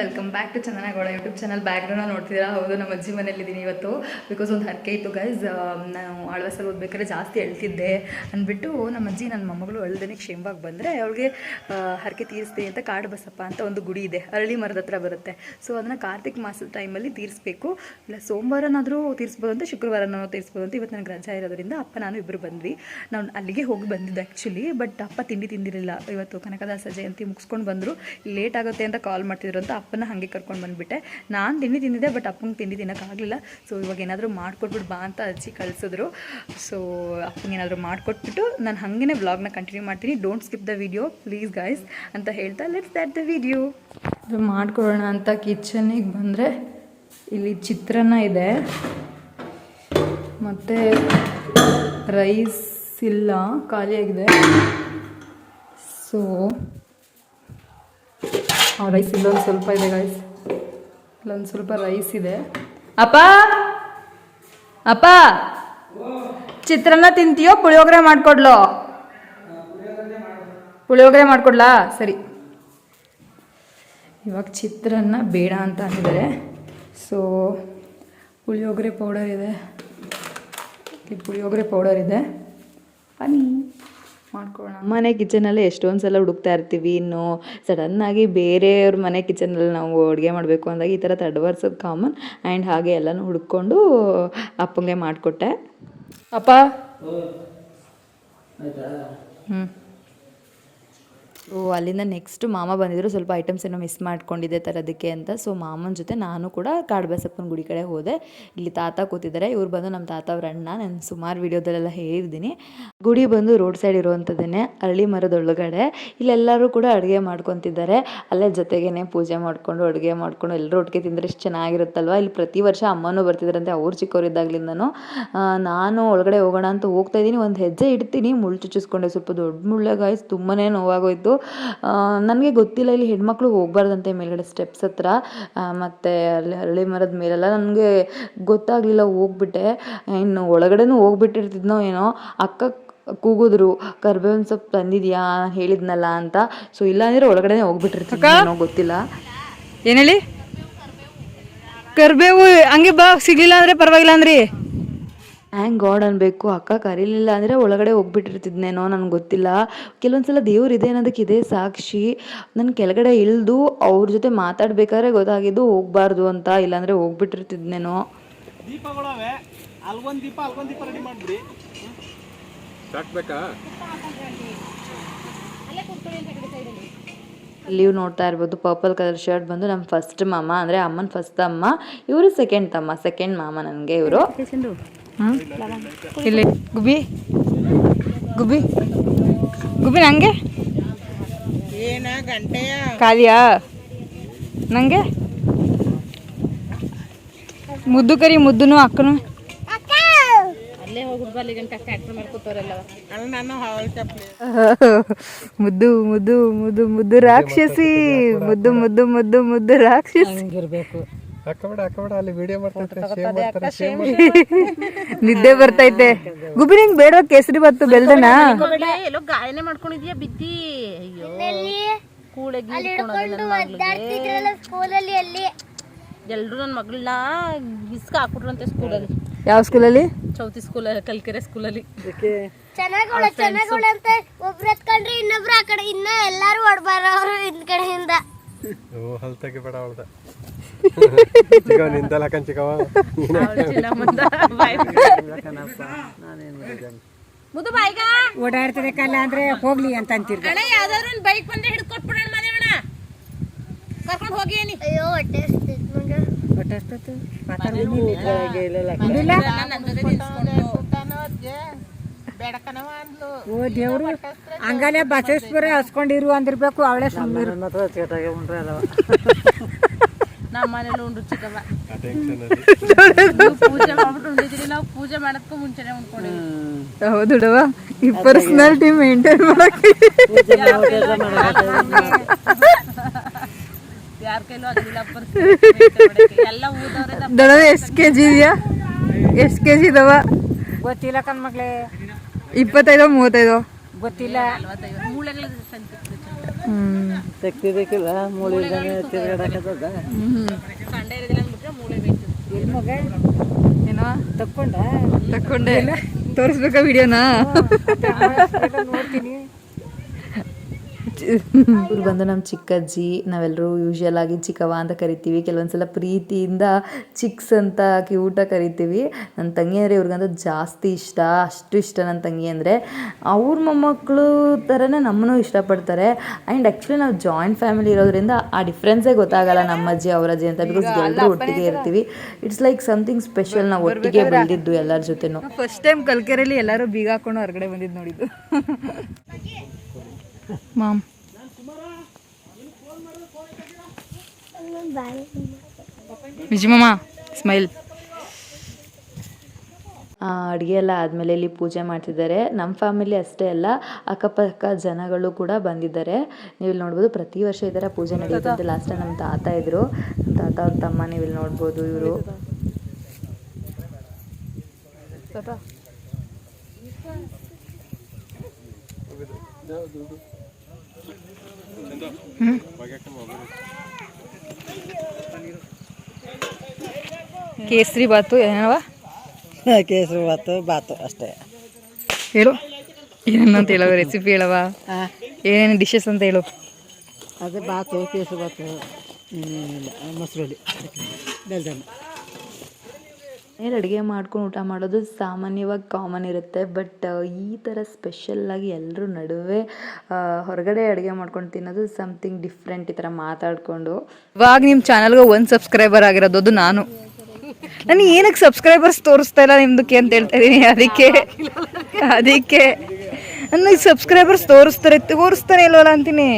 Welcome back to Chandana Gowda YouTube channel background ನೋಡ್ತಿದ್ದೀರಾ? ಹೌದು, ನಮ್ಮ ಅಜ್ಜಿ ಮನೇಲಿದ್ದೀನಿ ಇವತ್ತು. ಬಿಕಾಸ್ ಒಂದು ಹರಕೆ ಇತ್ತು ಗೈಸ್ ನಾನು ಆಳ್ವಾಸಲ್ಲಿ ಓದ್ಬೇಕಾದ್ರೆ ಜಾಸ್ತಿ ಅಳ್ತಿದ್ದೆ ಅಂದ್ಬಿಟ್ಟು ನಮ್ಮ ಅಜ್ಜಿ ನನ್ನ ಮೊಮ್ಮಗಳು ಅಳ್ದೇನೆ ಕ್ಷೇಮವಾಗಿ ಬಂದರೆ ಅವಳಿಗೆ ಹರಕೆ ತೀರಿಸ್ತೀನಿ ಅಂತ ಕಾಡು ಬಸಪ್ಪ ಅಂತ ಒಂದು ಗುಡಿ ಇದೆ. ಅರಳಿ ಮರದ ಹತ್ರ ಬರುತ್ತೆ. ಸೊ ಅದನ್ನು ಕಾರ್ತಿಕ್ ಮಾಸದ ಟೈಮಲ್ಲಿ ತೀರಿಸ್ಬೇಕು. ಇಲ್ಲ, ಸೋಮವಾರನಾದರೂ ತೀರಿಸ್ಬೋದು ಅಂತ ಶುಕ್ರವಾರನೂ ತೀರಿಸ್ಬೋದು ಅಂತ ಇವತ್ತು ನನಗೆ ರಜಾ ಇರೋದ್ರಿಂದ ಅಪ್ಪ, ನಾನು ಇಬ್ಬರು ಬಂದ್ವಿ. ನಾನು ಅಲ್ಲಿಗೆ ಹೋಗಿ ಬಂದಿದ್ದು ಆ್ಯಕ್ಚುಲಿ ಬಟ್ ಅಪ್ಪ ತಿಂಡಿ ತಿಂದಿರಲಿಲ್ಲ. ಇವತ್ತು ಕನಕದಾಸ ಜಯಂತಿ ಮುಗಿಸ್ಕೊಂಡು ಬಂದರು. ಲೇಟ್ ಆಗುತ್ತೆ ಅಂತ ಕಾಲ್ ಮಾಡ್ತಿದ್ರು ಅಂತ ಅಪ್ಪನ ಹಾಗೆ ಕರ್ಕೊಂಡು ಬಂದುಬಿಟ್ಟೆ. ನಾನು ತಿಂಡಿ ತಿಂದಿದ್ದೆ ಬಟ್ ಅಪ್ಪಂಗೆ ತಿಂಡಿ ತಿನ್ನೋಕ್ಕಾಗಲಿಲ್ಲ. ಸೊ ಇವಾಗ ಏನಾದರೂ ಮಾಡಿಕೊಟ್ಬಿಟ್ಟು ಬಾ ಅಂತ ಅಜ್ಜಿ ಕಳಿಸಿದ್ರು. ಸೊ ಅಪ್ಪಂಗೆ ಏನಾದರೂ ಮಾಡಿಕೊಟ್ಬಿಟ್ಟು ನಾನು ಹಾಗೇ ವ್ಲಾಗ್ನ ಕಂಟಿನ್ಯೂ ಮಾಡ್ತೀನಿ. Don't skip the video please guys ಅಂತ ಹೇಳ್ತಾ ಲೆಟ್ಸ್ ದ್ಯಾಟ್ ದ ವಿಡಿಯೋ ಮಾಡ್ಕೊಳ್ಳೋಣ ಅಂತ ಕಿಚನಿಗೆ ಬಂದರೆ ಇಲ್ಲಿ ಚಿತ್ರಾನ್ನ ಇದೆ. ಮತ್ತು ರೈಸ್ ಇಲ್ಲ, ಖಾಲಿಯಾಗಿದೆ. ಸೊ ರೈಸ್ ಇಲ್ಲೊಂದು ಸ್ವಲ್ಪ ಇದೆ ರೈಸ್ ಇಲ್ಲೊಂದು ಸ್ವಲ್ಪ ರೈಸ್ ಇದೆ. ಅಪ್ಪ! ಅಪ್ಪ! ಚಿತ್ರಾನ್ನ ತಿಂತೀಯೋ, ಪುಳಿಯೋಗರೆ ಮಾಡಿಕೊಡ್ಲೋ? ಪುಳಿಯೋಗರೆ ಮಾಡ್ಕೊಡ್ಲಾ? ಸರಿ. ಇವಾಗ ಚಿತ್ರಾನ್ನ ಬೇಡ ಅಂತ ಅಂದಿದ್ದಾರೆ. ಸೊ ಪುಳಿಯೋಗರೆ ಪೌಡರ್ ಇದೆ. ಪುಳಿಯೋಗರೆ ಪೌಡರ್ ಇದೆ. ಬನ್ನಿ. ಮಾಡ್ಕೊಳ್ಳೋಣ. ಮನೆ ಕಿಚನಲ್ಲಿ ಎಷ್ಟೊಂದು ಸಲ ಹುಡುಕ್ತಾ ಇರ್ತೀವಿ. ಇನ್ನು ಸಡನ್ನಾಗಿ ಬೇರೆಯವ್ರ ಮನೆ ಕಿಚನಲ್ಲಿ ನಾವು ಅಡುಗೆ ಮಾಡಬೇಕು ಅಂದಾಗ ಈ ಥರ ತಡವರ್ಸೋದು ಕಾಮನ್ ಆ್ಯಂಡ್ ಹಾಗೆ ಎಲ್ಲನೂ ಹುಡ್ಕೊಂಡು ಅಪ್ಪಂಗೆ ಮಾಡಿಕೊಟ್ಟೆ. ಅಪ್ಪ? ಹ್ಞೂ ಓ, ಅಲ್ಲಿಂದ ನೆಕ್ಸ್ಟ್ ಮಾಮ ಬಂದಿದ್ರು, ಸ್ವಲ್ಪ ಐಟಮ್ಸ್ ಏನೋ ಮಿಸ್ ಮಾಡ್ಕೊಂಡಿದ್ದೆ ತರೋದಕ್ಕೆ ಅಂತ. ಸೊ ಮಾಮನ ಜೊತೆ ನಾನು ಕೂಡ ಕಾಡಬಸಪ್ಪನ ಗುಡಿ ಕಡೆ ಹೋದೆ. ಇಲ್ಲಿ ತಾತ ಕೂತಿದ್ದಾರೆ. ಇವ್ರು ಬಂದು ನಮ್ಮ ತಾತ ಅವ್ರ ಅಣ್ಣ. ನಾನು ಸುಮಾರು ವಿಡಿಯೋದಲ್ಲೆಲ್ಲ ಹೇಳಿದ್ದೀನಿ. ಗುಡಿ ಬಂದು ರೋಡ್ ಸೈಡ್ ಇರುವಂಥದ್ದೇನೆ, ಅರಳಿ ಮರದೊಳಗಡೆ ಇಲ್ಲೆಲ್ಲರೂ ಕೂಡ ಅಡುಗೆ ಮಾಡ್ಕೊತಿದ್ದಾರೆ. ಅಲ್ಲೇ ಜೊತೆಗೇನೆ ಪೂಜೆ ಮಾಡಿಕೊಂಡು, ಅಡುಗೆ ಮಾಡ್ಕೊಂಡು ಎಲ್ಲರೂ ಒಟ್ಟಿಗೆ ತಿಂದರೆ ಎಷ್ಟು ಚೆನ್ನಾಗಿರುತ್ತಲ್ವ? ಇಲ್ಲಿ ಪ್ರತಿ ವರ್ಷ ಅಮ್ಮನೂ ಬರ್ತಿದ್ರಂತೆ, ಅವ್ರು ಚಿಕ್ಕವರಿದ್ದಾಗ್ಲಿಂದನೂ ನಾನು ಒಳಗಡೆ ಹೋಗೋಣ ಅಂತ ಹೋಗ್ತಾ ಇದ್ದೀನಿ. ಒಂದು ಹೆಜ್ಜೆ ಇಡ್ತೀನಿ. ಮುಳ್ಳು ಚುಚ್ಚಿಸ್ಕೊಂಡೆ. ಸ್ವಲ್ಪ ದೊಡ್ಡ ಮುಳ್ಳೆ ಗಾಯ್ಸ್ ನೋವಾಗೋಯ್ತು. ನನಗೆ ಗೊತ್ತಿಲ್ಲ ಇಲ್ಲಿ ಹೆಣ್ಮಕ್ಳು ಹೋಗ್ಬಾರ್ದಂತೆ ಮೇಲ್ಗಡೆ ಸ್ಟೆಪ್ಸ್ ಹತ್ರ. ಮತ್ತೆ ಅಲ್ಲಿ ಅರಳಿ ಮರದ ಮೇಲೆಲ್ಲ ನನಗೆ ಗೊತ್ತಾಗಲಿಲ್ಲ ಹೋಗ್ಬಿಟ್ಟೆ. ಇನ್ನು ಒಳಗಡೆನೂ ಹೋಗ್ಬಿಟ್ಟಿರ್ತಿದ್ನೋ ಏನೋ ಅಕ್ಕ ಕೂಗಿದ್ರು ಕರ್ಬೇವಿನ ಸೊಪ್ಪು ತಂದಿದ್ಯಾ ಹೇಳಿದ್ನಲ್ಲ ಅಂತ. ಸೊ ಇಲ್ಲ ಅಂದ್ರೆ ಒಳಗಡೆನೆ ಹೋಗ್ಬಿಟ್ಟಿರ್ತಿದ್ನೋ ಗೊತ್ತಿಲ್ಲ. ಏನು ಹೇಳಿ? ಕರ್ಬೇವು ಹಂಗೆ ಬಾ ಸಿಗ್ಲಿಲ್ಲ ಅಂದ್ರೆ ಪರವಾಗಿಲ್ಲ ಅಂದ್ರಿ? ಹ್ಯಾಂಗ್ ಗಾಡ್ ಅನ್ಬೇಕು ಅಕ್ಕ ಕರೀಲಿಲ್ಲ ಅಂದರೆ ಒಳಗಡೆ ಹೋಗ್ಬಿಟ್ಟಿರ್ತಿದ್ನೇನೋ ನನಗೆ ಗೊತ್ತಿಲ್ಲ. ಕೆಲವೊಂದ್ಸಲ ದೇವ್ರು ಇದೆ ಅನ್ನೋದಕ್ಕೆ ಇದೇ ಸಾಕ್ಷಿ. ನಾನು ಕೆಳಗಡೆ ಇಲ್ದು ಅವ್ರ ಜೊತೆ ಮಾತಾಡ್ಬೇಕಾದ್ರೆ ಗೊತ್ತಾಗಿದ್ದು ಹೋಗ್ಬಾರ್ದು ಅಂತ ಇಲ್ಲಾಂದರೆ ಹೋಗ್ಬಿಟ್ಟಿರ್ತಿದ್ನೇನೋ. ದೀಪಗಳವೆ. ಅಲ್ಗೊಂದ್ ದೀಪ ಅಲ್ಗೊಂದ್ ದೀಪ ರೆಡಿ ಮಾಡ್ಬಿಡಿ. ಸಾಕ್ಬೇಕಾ ನೀವು ನೋಡ್ತಾ ಇರ್ಬೋದು ಪರ್ಪಲ್ ಕಲರ್ ಶರ್ಟ್ ಬಂದು ನಮ್ಮ ಫಸ್ಟ್ ಮಾಮ ಅಂದರೆ ಅಮ್ಮನ ಫಸ್ಟ್ ಅಮ್ಮ ಇವರು ಸೆಕೆಂಡ್ ತಮ್ಮ ಸೆಕೆಂಡ್ ಮಾಮ ನನಗೆ ಇವರು. ಇಲ್ಲಿ ಗುಬಿ ಗುಬಿ ಗುಬಿ ನಂಗೆ? ಏನ ಗಂಟೆಯ? ಖಾಲಿಯಾ? ನಂಗೆ? ಮುದ್ದು ಕರಿ ಮುದ್ದುನು ಅಕ್ಕನು. ಮುದ್ದು ಮುದ್ದು ಮುದ್ದು ಮುದ್ದು ರಾಕ್ಷಸಿ. ಮುದ್ದು ಮುದ್ದು ಮುದ್ದು ಮುದ್ದು ರಾಕ್ಷಸಿ. ಹಾಕಬೇಡ ಹಾಕಬೇಡ ಅಲ್ಲಿ ವಿಡಿಯೋ ಮಾಡ್ತಾರೆ ಶೇಮ್ ನಿದ್ದೆ ಬರ್ತೈತೆ ಗುಬಿ ನಿಂಗ್ ಬೇಡ ಕೇಸರಿ ಬತ್ತು ಬೆಲ್ದನ ಎಲ್ಲೋ ಗಾಯನೆ ಮಾಡ್ಕೊಂಡಿದ್ಯಾ ಬಿದ್ದಿ ಅಯ್ಯೋ ಸ್ಕೂಲಲ್ಲಿ ಅಲ್ಲಿ ಎಲ್ರು ನನ್ನ ಮಗಳನ್ನ ಬಿಸ್ಕ ಹಾಕ್ಬಿಟ್ರಂತೆ ಸ್ಕೂಲಲ್ಲಿ ಯಾವ ಸ್ಕೂಲಲ್ಲಿ ಚೌತಿ ಸ್ಕೂಲ್ ಕಲ್ಕೆರೆ ಸ್ಕೂಲಲ್ಲಿ ಚೆನ್ನಾಗೋಳ ಚೆನ್ನಾಗೋಳ ಅಂತ ಒಬ್ರು ಎತ್ಕೊಂಡ್ರೆ ಇನ್ನೊಬ್ರು ಆ ಕಡೆ ಇನ್ನ ಎಲ್ಲಾರು ಹೊಡ್ಬಾರ ಅವ್ರು ಹಿಂದ್ ಕಡೆಯಿಂದ ಓ ಹಲ್ತಾಗಿ ಬೇಡ ಅವಳ್ದ ಚಿಕ್ಕವ ನಿಂತಲ್ಲ ಕಣ್ ಚಿಕ್ಕವ ಮುದು ಬಾಯ್ಗ ಓಡಾಡ್ತದೆ ಕಲ್ಲ ಅಂದ್ರೆ ಹೋಗ್ಲಿ ಅಂತ ಅಂತೀರಿ ಅಣ್ಣ ಯಾವ್ದಾದ್ರು ಒಂದು ಬೈಕ್ ಬಂದ್ರೆ ಹಿಡ್ದು ಕೊಟ್ಬಿಡೋಣ ಮದೇವಣ ಕರ್ಕೊಂಡು ಹೋಗಿ ಏನಿ? ಅಯ್ಯೋ ಹೊಟ್ಟೆ ಹಸ್ದೈತ್ ನಂಗೆ. ಓ ದೇವ್ರು. ಹಂಗಲ್ಲೇ ಬಸವೇಶ್ವರ ಹಸ್ಕೊಂಡಿರು ಅಂದಿರ್ಬೇಕು ಅವಳೇ ಸುಮ್ಮನೆ ನಮ್ಮ ಮನೇಲಿ ಉಂಡು ಚಿಕ್ಕವ್ವ ನೀವು ಪೂಜೆ ಮಾಡ್ಬಿಟ್ಟು ಉಂಡಿದ್ದೀರಿ ನಾವು ಪೂಜೆ ಮಾಡೋದಕ್ಕೂ ಮುಂಚೆನೆ ಉಂಡ್ಕೊಂಡಿದ್ವಿ ಹೌದುಡವ ಈ ಪರ್ಸನಾಲಿಟಿ ಮೇಂಟೈನ್ ಮಾಡಕ್ಕೆ. ಯಾರ ಕೈಲೂ ಆಗಿಲ್ಲ ಪರಿಸ್ಥಿತಿ ಎಲ್ಲ ಊದವ್ರೆ ದೊಡವ ಎಷ್ಟು ಕೆ ಜಿ ಇದೆಯಾ ಎಷ್ಟು ಕೆ ಜಿ ಇದಾವ ಗೊತ್ತಿಲ್ಲ ಕಣ್ ಮಗ್ಳೇ. ಇಪ್ಪತ್ತೈದು ಮೂವತ್ತೈದು? ಗೊತ್ತಿಲ್ಲ. ಮೂಳೆಗಳ ಸಂಖ್ಯೆ ಬೇಕಿಲ್ಲ ಮೂಳೆ ತಿರ್ಗಾಡಕತ್ತದ. ಏನೋ? ತಕ್ಕೊಂಡ? ತಕ್ಕೊಂಡೆ. ತೋರಿಸ್ಬೇಕಾ ವಿಡಿಯೋನಾ? ನೋಡ್ತೀನಿ. ಇವ್ರು ಬಂದು ನಮ್ಮ ಚಿಕ್ಕಜ್ಜಿ ನಾವೆಲ್ಲರೂ ಯೂಶುವಲ್ ಆಗಿ ಚಿಕ್ಕವ್ವ ಅಂತ ಕರಿತೀವಿ. ಕೆಲವೊಂದ್ಸಲ ಪ್ರೀತಿಯಿಂದ ಚಿಕ್ಸ್ ಅಂತ ಕ್ಯೂಟ ಕರಿತೀವಿ. ನನ್ನ ತಂಗಿ ಅಂದರೆ ಇವ್ರಿಗಂತೂ ಜಾಸ್ತಿ ಇಷ್ಟ. ಅಷ್ಟು ಇಷ್ಟ ನನ್ನ ತಂಗಿ ಅಂದರೆ. ಅವ್ರ ಮೊಮ್ಮಕ್ಕಳು ಥರನೇ ನಮ್ಮನ್ನು ಇಷ್ಟಪಡ್ತಾರೆ. ಆ್ಯಂಡ್ ಆ್ಯಕ್ಚುಲಿ ನಾವು ಜಾಯಿಂಟ್ ಫ್ಯಾಮಿಲಿ ಇರೋದ್ರಿಂದ ಆ ಡಿಫ್ರೆನ್ಸೇ ಗೊತ್ತಾಗಲ್ಲ ನಮ್ಮ ಅಜ್ಜಿ ಅವ್ರ ಅಜ್ಜಿ ಅಂತ. ಬಿಕಾಸ್ ಎಲ್ಲರೂ ಒಟ್ಟಿಗೆ ಇರ್ತೀವಿ. ಇಟ್ಸ್ ಲೈಕ್ ಸಮಥಿಂಗ್ ಸ್ಪೆಷಲ್ ನಾವು ಒಟ್ಟಿಗೆ ಬಂದಿದ್ದು ಎಲ್ಲರ ಜೊತೆನೂ. ಫಸ್ಟ್ ಟೈಮ್ ಕಲ್ಕೆರೆಯಲ್ಲಿ ಎಲ್ಲರೂ ಬೀಗ ಹಾಕೊಂಡು ಹೊರಗಡೆ ಬಂದಿದ್ದು ನೋಡಿದ್ದು. ಮಾಮ್ ವಿಜಯಮ್ಮ ಸ್ಮೈಲ್ ಅಡುಗೆ ಎಲ್ಲ ಆದಮೇಲೆ ಇಲ್ಲಿ ಪೂಜೆ ಮಾಡ್ತಿದ್ದಾರೆ. ನಮ್ಮ ಫ್ಯಾಮಿಲಿ ಅಷ್ಟೇ ಅಲ್ಲ ಅಕ್ಕಪಕ್ಕ ಜನಗಳು ಕೂಡ ಬಂದಿದ್ದಾರೆ. ನೀವು ಇಲ್ಲಿ ನೋಡ್ಬೋದು ಪ್ರತಿ ವರ್ಷ ಈ ಥರ ಪೂಜೆ ನಡೆಯುತ್ತೆ ಅಂತ ಲಾಸ್ಟ್ ಟೈಮ್ ನಮ್ಮ ತಾತ ಇದ್ದರು ನಮ್ಮ ತಾತ ಅವ್ರ ತಮ್ಮ ನೀವು ಇಲ್ಲಿ ನೋಡ್ಬೋದು ಇವರು. ಕೇಸರಿ ಬಾತು ಏನವ? ಕೇಸರಿ ಬಾತು ಬಾತು ಅಷ್ಟೇ. ಹೇಳು. ಏನಂತ ಹೇಳವ ರೆಸಿಪಿ ಹೇಳವ? ಏನೇನು ಡಿಶಸ್ ಅಂತ ಹೇಳು? ಅದೇ ಬಾತು ಕೇಸರಿ ಬಾತು ಮೊಸರಲ್ಲಿ. ಬೆಲ್ದನ್ನ ಮನೇಲಿ ಅಡುಗೆ ಮಾಡ್ಕೊಂಡು ಊಟ ಮಾಡೋದು ಸಾಮಾನ್ಯವಾಗಿ ಕಾಮನ್ ಇರುತ್ತೆ. ಬಟ್ ಈ ಥರ ಸ್ಪೆಷಲ್ಲಾಗಿ ಎಲ್ಲರೂ ನಡುವೆ ಹೊರಗಡೆ ಅಡುಗೆ ಮಾಡ್ಕೊಂಡು ತಿನ್ನೋದು ಸಮಥಿಂಗ್ ಡಿಫ್ರೆಂಟ್ ಈ ಥರ ಮಾತಾಡಿಕೊಂಡು. ಇವಾಗ ನಿಮ್ಮ ಚಾನಲ್ಗೆ ಒಂದು ಸಬ್ಸ್ಕ್ರೈಬರ್ ಆಗಿರೋದು ಅದು ನಾನು. ನನಗೆ ಏನಕ್ಕೆ ಸಬ್ಸ್ಕ್ರೈಬರ್ಸ್ ತೋರಿಸ್ತಾ ಇಲ್ಲ ನಿಮ್ದಕ್ಕೆ ಅಂತ ಹೇಳ್ತಾ ಇದೀನಿ. ಅದಕ್ಕೆ ಅದಕ್ಕೆ. ನನಗೆ ಸಬ್ಸ್ಕ್ರೈಬರ್ಸ್ ತೋರಿಸ್ತಾರೆ ತೋರಿಸ್ತಾನೆ ಇಲ್ವಲ್ಲ ಅಂತೀನಿ.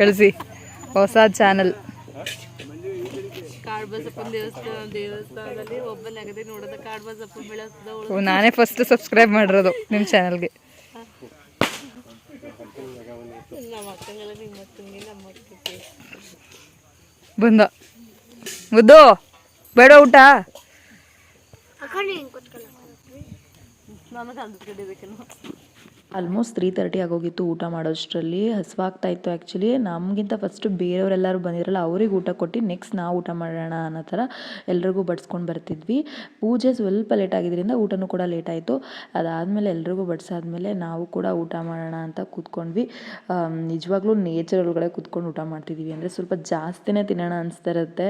ಕಳಿಸಿ. ಹೊಸ ಚಾನಲ್ ಕಾಡ್ಬಸಪ್ಪನ ದೇವಸ್ಥಾನ ದೇವಸ್ಥಾನದಲ್ಲಿ ಒಬ್ಬ ನಗದಿ ನೋಡಿದ ಕಾಡ್ಬಸಪ್ಪ ಬೆಳೆಸ್ದ. ನಾನೇ ಫಸ್ಟ್ ಸಬ್ಸ್ಕ್ರೈಬ್ ಮಾಡಿರೋದು ನಿಮ್ಮ ಚಾನಲ್ಗೆ ನಮ್ಮ ಅಕ್ಕಂಗೆಲ್ಲ ನಿಮ್ಮ ಅಕ್ಕಂಗೆ ನಮ್ಮ ಅಕ್ಕಕ್ಕೆ ಬಂದ. ಮುದ್ದು ಬೇಡ ಊಟ. ಬೇಕೇನು ಆಲ್ಮೋಸ್ಟ್ ತ್ರೀ ತರ್ಟಿ ಆಗೋಗಿತ್ತು ಊಟ ಮಾಡೋಷ್ಟರಲ್ಲಿ. ಹಸುವಾಗ್ತಾ ಇತ್ತು ಆ್ಯಕ್ಚುಲಿ ನಮಗಿಂತ ಫಸ್ಟು ಬೇರೆಯವರೆಲ್ಲರೂ ಬಂದಿರಲ್ಲ ಅವ್ರಿಗೆ ಊಟ ಕೊಟ್ಟು ನೆಕ್ಸ್ಟ್ ನಾವು ಊಟ ಮಾಡೋಣ ಅನ್ನೋ ಥರ ಎಲ್ರಿಗೂ ಬಡಿಸ್ಕೊಂಡು ಬರ್ತಿದ್ವಿ. ಪೂಜೆ ಸ್ವಲ್ಪ ಲೇಟ್ ಆಗಿದ್ದರಿಂದ ಊಟನೂ ಕೂಡ ಲೇಟ್ ಆಯಿತು. ಅದಾದಮೇಲೆ ಎಲ್ರಿಗೂ ಬಡಿಸಾದ್ಮೇಲೆ ನಾವು ಕೂಡ ಊಟ ಮಾಡೋಣ ಅಂತ ಕೂತ್ಕೊಂಡ್ವಿ. ನಿಜವಾಗ್ಲೂ ನೇಚರ್ ಒಳಗಡೆ ಕೂತ್ಕೊಂಡು ಊಟ ಮಾಡ್ತಿದ್ದೀವಿ ಅಂದರೆ ಸ್ವಲ್ಪ ಜಾಸ್ತಿನೇ ತಿನ್ನೋಣ ಅನಿಸ್ತಾ ಇರುತ್ತೆ.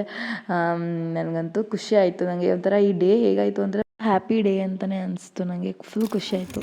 ನನಗಂತೂ ಖುಷಿ ಆಯಿತು. ನನಗೆ ಒಂಥರ ಈ ಡೇ ಹೇಗಾಯಿತು ಅಂದರೆ ಹ್ಯಾಪಿ ಡೇ ಅಂತಲೇ ಅನಿಸ್ತು. ನನಗೆ ಫುಲ್ ಖುಷಿ ಆಯಿತು.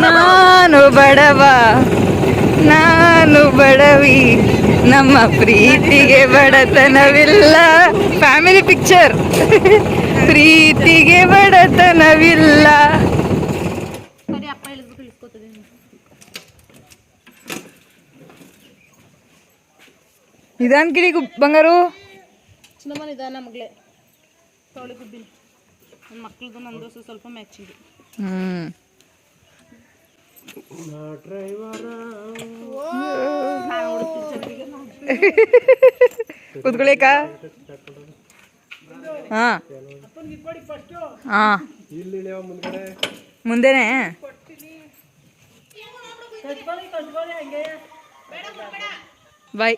ನಾನು ಬಡವ. ನಾನು ಬಡವಿ. ನಮ್ಮ ಪ್ರೀತಿಗೆ ಬಡತನವಿಲ್ಲ. ಫ್ಯಾಮಿಲಿ ಪಿಕ್ಚರ್ ಪ್ರೀತಿಗೆ ಬಡತನವಿಲ್ಲ. ನಿಧಾನ ಕಿಡಿ ಬಂಗಾರು. ಮಗಳೇ. ನನ್ನ ಮಕ್ಳದ್ದು ನಂದು ಸ್ವಲ್ಪ ಮ್ಯಾಚಿಂಗ್ ಕುತ್ಕೊಳಿಕ? ಹಾ. ಹಾ. ಮುಂದೆನೆ? ಬಾಯ್.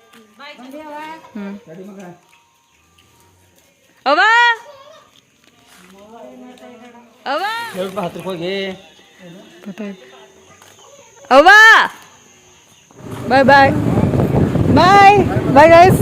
ಹ್ಮ್. ಅವ್ವ! ಅವ್ವ! ಸ್ವಲ್ಪ ಹತ್ರಕ್ಕೆ ಹೋಗಿ. ಅವ್ವ! ಬಾಯ್ ಬಾಯ್. ಬಾಯ್ ಬಾಯ್ ಗೈಸ್